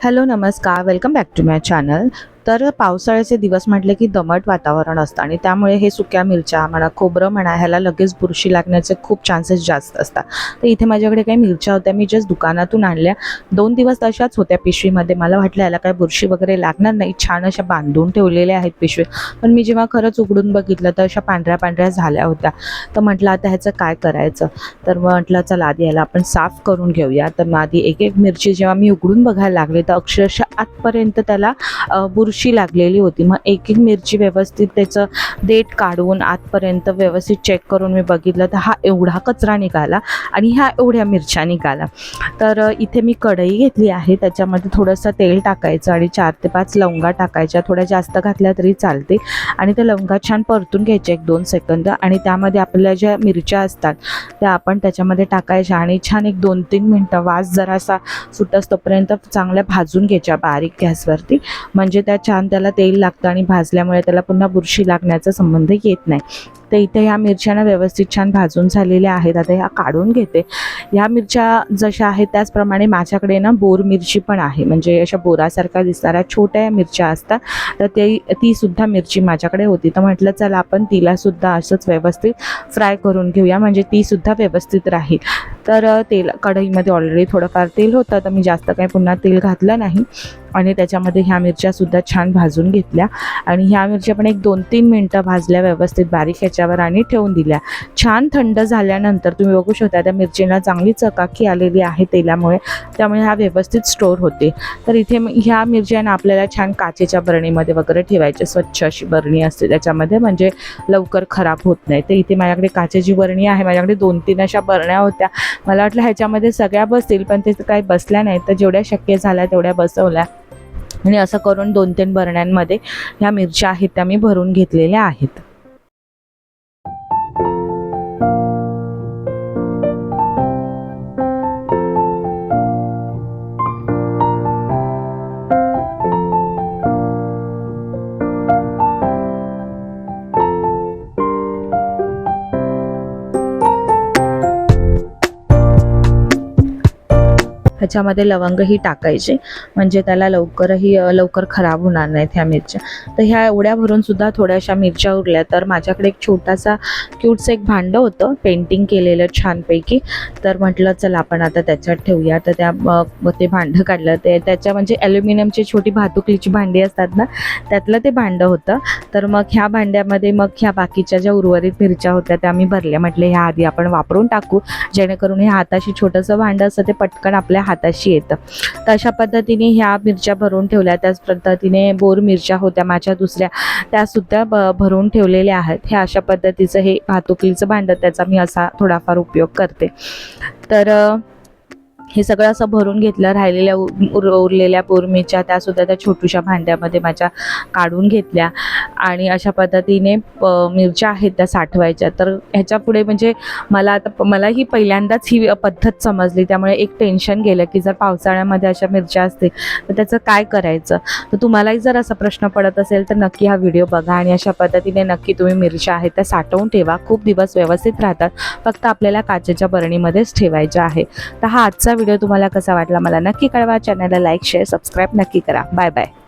Hello नमस्कार. Welcome back to my channel तर पावसाळ्याचे दिवस म्हटले की दमट वातावरण असतं आणि त्यामुळे हे सुक्या मिरच्या म्हणा खोबरं म्हणा ह्याला लगेच बुरशी लागण्याचे खूप चान्सेस जास्त असतात. तर इथे माझ्याकडे काही मिरच्या होत्या मी जस्ट दुकानातून आणल्या. दोन दिवस तशाच होत्या पिशवीमध्ये. मला वाटलं याला काय बुरशी वगैरे लागणार नाही. छान अशा बांधून ठेवलेल्या आहेत पिशवी. पण मी जेव्हा खरंच उघडून बघितलं तर अशा पांढऱ्या पांढऱ्या झाल्या होत्या. तर म्हटलं आता ह्याचं काय करायचं? तर म्हटलं चला आधी याला आपण साफ करून घेऊया. तर मग आधी एक एक मिरची जेव्हा मी उघडून बघायला लागले तर अक्षरशः आतपर्यंत त्याला बुर बुरशी लागलेली होती. मग एक एक मिरची व्यवस्थित त्याचं देठ काढून आतपर्यंत व्यवस्थित चेक करून मी बघितलं तर हा एवढा कचरा निघाला आणि ह्या एवढ्या मिरच्या निघाला तर इथे मी कढई घेतली आहे. त्याच्यामध्ये थोडंसं तेल टाकायचं आणि चार ते पाच लवंगा टाकायच्या. थोड्या जास्त घातल्या तरी चालते. आणि त्या लवंगा छान परतून घ्यायच्या एक दोन सेकंद आणि त्यामध्ये आपल्या ज्या मिरच्या असतात त्या आपण त्याच्यामध्ये टाकायच्या आणि छान एक दोन तीन मिनटं वास जरासा सुटस तोपर्यंत चांगल्या भाजून घ्यायच्या बारीक गॅसवरती. म्हणजे त्या छान त्याला तेल लागतं आणि भाजल्यामुळे त्याला पुन्हा बुरशी लागण्याचा संबंध येत नाही. तर इथे ह्या मिरच्या व्यवस्थित छान भाजून झालेल्या आहेत. आता ह्या काढून घेते. ह्या मिरच्या जशा आहेत त्याचप्रमाणे माझ्याकडे ना बोर मिरची पण आहे. म्हणजे अशा बोरासारख्या दिसणाऱ्या छोट्या मिरच्या असतात. तर ते ती सुद्धा मिरची माझ्याकडे होती. तर म्हटलं चला आपण तिलासुद्धा असंच व्यवस्थित फ्राय करून घेऊया. म्हणजे ती सुद्धा व्यवस्थित राहील. तर तेल कढईमध्ये ऑलरेडी थोडंफार तेल होतं. तर मी जास्त काही पुन्हा तेल घातलं नाही. आणि त्याच्यामध्ये ह्या मिरच्यासुद्धा छान भाजून घेतल्या. आणि ह्या मिरच्या पण एक दोन तीन मिनटं भाजल्या व्यवस्थित. बारीक ह्याच्या ह्याच्यावर आणि ठेवून दिल्या. छान थंड झाल्यानंतर तुम्ही बघू शकता त्या मिरचीला चांगली चकाकी आलेली आहे तेलामुळे. त्यामुळे ह्या व्यवस्थित स्टोर होते. तर इथे ह्या मिरच्यांना आपल्याला छान काचेच्या बरणीमध्ये वगैरे ठेवायचे. स्वच्छ अशी बरणी असते त्याच्यामध्ये. म्हणजे लवकर खराब होत नाही. तर इथे माझ्याकडे काचेची बरणी आहे. माझ्याकडे दोन तीन अशा बरण्या होत्या. मला वाटलं ह्याच्यामध्ये सगळ्या बसतील पण ते काही बसल्या नाही तर जेवढ्या शक्य झाल्या तेवढ्या बसवल्या. आणि असं करून दोन तीन बरण्यांमध्ये ह्या मिरच्या आहेत त्या मी भरून घेतलेल्या आहेत. ह्याच्यामध्ये लवंगही टाकायचे. म्हणजे त्याला लवकरही लवकर खराब होणार नाहीत ह्या मिरच्या. तर ह्या एवढ्या भरून सुद्धा थोड्याशा मिरच्या उरल्या. तर माझ्याकडे एक छोटासा क्यूटचं एक भांडं होतं. पेंटिंग केलेलं छानपैकी. तर म्हटलं चला आपण आता त्याच्यात ठेवूया. तर त्या मग ते भांडं काढलं. ते त्याच्या म्हणजे ॲल्युमिनियमची छोटी भातुकलीची भांडी असतात ना त्यातलं ते भांडं होतं. तर मग ह्या भांड्यामध्ये मग ह्या बाकीच्या ज्या उर्वरित मिरच्या होत्या त्या मी भरल्या. म्हटले ह्या आधी आपण वापरून टाकू. जेणेकरून हे हाताशी छोटंसं भांडं असतं ते पटकन आपल्या हाताशी येतं. तर अशा पद्धतीने ह्या मिरच्या भरून ठेवल्या. त्याच पद्धतीने बोर मिरच्या होत्या माझ्या दुसऱ्या. त्यासुद्धा ब भरून ठेवलेल्या आहेत. हे अशा पद्धतीचं हे वाहतुकीचं भांडं त्याचा मी असा थोडाफार उपयोग करते. तर हे सगळं असं भरून घेतलं. राहिलेल्या उर उरलेल्या बोरमिरच्या त्यासुद्धा त्या छोटूशा भांड्यामध्ये माझ्या काढून घेतल्या. आणि अशा पद्धतीने प मिरच्या आहेत त्या साठवायच्या. तर ह्याच्या पुढे म्हणजे मला आता मला ही पहिल्यांदाच ही पद्धत समजली. त्यामुळे एक टेन्शन गेलं की जर पावसाळ्यामध्ये अशा मिरच्या असतील तर त्याचं काय करायचं? तर तुम्हालाही जर असा प्रश्न पडत असेल तर नक्की हा व्हिडिओ बघा आणि अशा पद्धतीने नक्की तुम्ही मिरच्या आहेत त्या साठवून ठेवा. खूप दिवस व्यवस्थित राहतात. फक्त आपल्याला काचेच्या बरणीमध्येच ठेवायच्या आहे. तर हा आजचा व्हिडिओ तुम्हाला कसा वाटला मला नक्की कळवा. चॅनलला लाईक शेअर सबस्क्राईब नक्की करा. Bye bye.